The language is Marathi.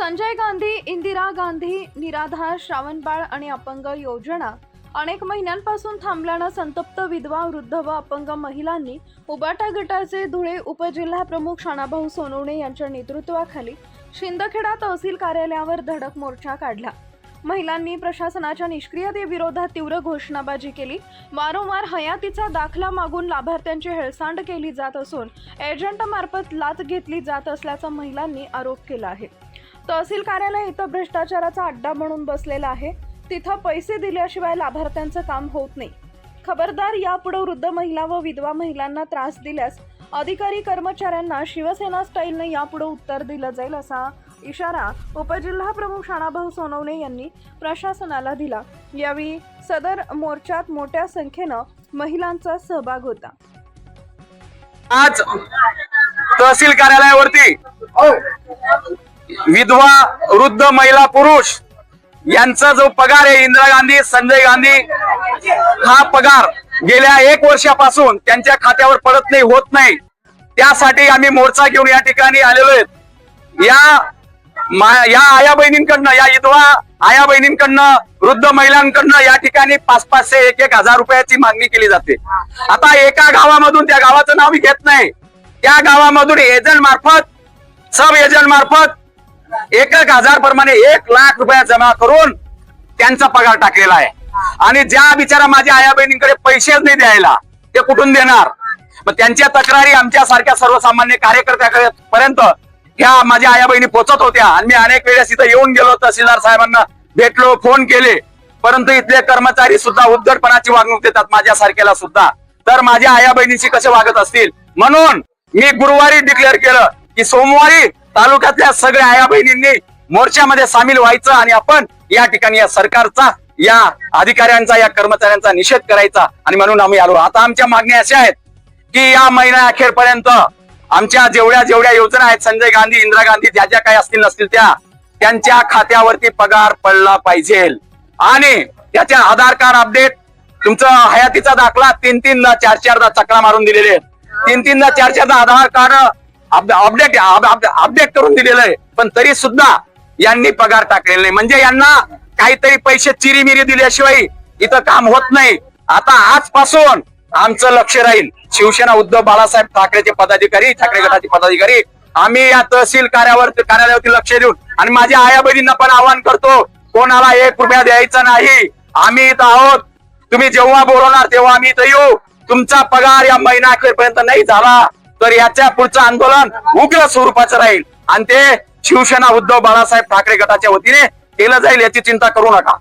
संजय गांधी इंदिरा गांधी निराधार श्रावणबाळ आणि अपंग योजना अनेक महिन्यांपासून थांबल्यानं संतप्त विधवा वृद्ध व अपंग महिलांनी उबाटा गटाचे धुळे उपजिल्हा प्रमुख शाणाभाऊ सोनवणे यांच्या नेतृत्वाखाली शिंदखेडा तहसील कार्यालयावर धडक मोर्चा काढला. महिलांनी प्रशासनाच्या निष्क्रियतेविरोधात तीव्र घोषणाबाजी केली. वारंवार हयातीचा दाखला मागून लाभार्थ्यांची हेळसांड केली जात असून एजंटमार्फत लाच घेतली जात असल्याचा महिलांनी आरोप केला आहे. तहसील कार्यालय इथं भ्रष्टाचाराचा अड्डा म्हणून बसलेला आहे. तिथं पैसे दिल्याशिवाय लाभार्थ्यांचं काम होत नाही. खबरदार यापुढे वृद्ध महिला व विधवा महिलांना त्रास दिल्यास अधिकारी कर्मचाऱ्यांना शिवसेना स्टाईलने यापुढे उत्तर दिलं जाईल असा इशारा उपजिल्हा प्रमुख शाणाभाऊ सोनवणे यांनी प्रशासनाला दिला. यावेळी सदर मोर्चात मोठ्या संख्येनं महिलांचा सहभाग होता. आज तहसील कार्यालयावरती विधवा वृद्ध महिला पुरुष यांचा जो पगार आहे इंदिरा गांधी संजय गांधी हा पगार गेल्या एक वर्षापासून त्यांच्या खात्यावर पडत नाही होत नाही. त्यासाठी आम्ही मोर्चा घेऊन या ठिकाणी आलेलो आहेत. या मा- या आया बहिणींकडनं या विधवा आया बहिणींकडनं वृद्ध महिलांकडनं या ठिकाणी पाच पाचशे एक एक हजार रुपयाची मागणी केली जाते. आता एका गावामधून त्या गावाचं नाव मी घेत नाही. त्या गावामधून एजंट मार्फत सब एजंट मार्फत एक एक हजार प्रमाणे एक लाख रुपया जमा करून त्यांचा पगार टाकलेला आहे. आणि ज्या बिचारा माझ्या आया बहिणींकडे पैसेच नाही द्यायला ते कुठून देणार? मग त्यांच्या तक्रारी आमच्या सारख्या सर्वसामान्य कार्यकर्त्यापर्यंत ह्या माझ्या आया बहिणी पोचत होत्या. आणि मी अनेक वेळेस इथं येऊन गेलो तहसीलदार साहेबांना भेटलो फोन केले. परंतु इथले कर्मचारी सुद्धा उद्धटपणाची वागणूक देतात माझ्या सारख्याला सुद्धा. तर माझ्या आया बहिणीशी कसे वागत असतील? म्हणून मी गुरुवारी डिक्लेअर केलं की सोमवारी तालुक्यातल्या सगळ्या आया बहिणींनी मोर्चामध्ये सामील व्हायचं आणि आपण या ठिकाणी या सरकारचा या अधिकाऱ्यांचा या कर्मचाऱ्यांचा निषेध करायचा आणि म्हणून आम्ही आलो. आता आमच्या मागण्या अशा आहेत की या महिना अखेरपर्यंत आमच्या जेवढ्या जेवढ्या योजना आहेत संजय गांधी इंदिरा गांधी ज्या ज्या काही असतील नसतील त्या त्यांच्या खात्यावरती पगार पडला पाहिजे. आणि त्याच्या आधार कार्ड अपडेट तुमचं हयातीचा दाखला तीन तीनदा चार चारदा चकरा मारून दिलेले तीन तीनदा चार चारदा आधार कार्ड अपडेट अपडेट करून दिलेलं आहे. पण तरी सुद्धा यांनी पगार टाकलेला नाही. म्हणजे यांना काहीतरी पैसे चिरीमिरी दिल्याशिवाय इथं काम होत नाही. आता आजपासून आमचं लक्ष राहील. शिवसेना उद्धव बाळासाहेब ठाकरेचे पदाधिकारी ठाकरे गटाचे पदाधिकारी आम्ही या तहसील कार्यावर कार्यालयावरती लक्ष देऊन आणि माझ्या आया बहिणींना पण आवाहन करतो कोणाला एक रुपया द्यायचा नाही. आम्ही इथं आहोत. तुम्ही जेव्हा बोलवणार तेव्हा आम्ही इथं येऊ. तुमचा पगार या महिना अखेरपर्यंत नाही झाला. तर याच्या पुढचं आंदोलन उग्र स्वरूपाचं राहील. आणि ते शिवसेना उद्धव बाळासाहेब ठाकरे गटाच्या वतीने केलं जाईल याची चिंता करू नका.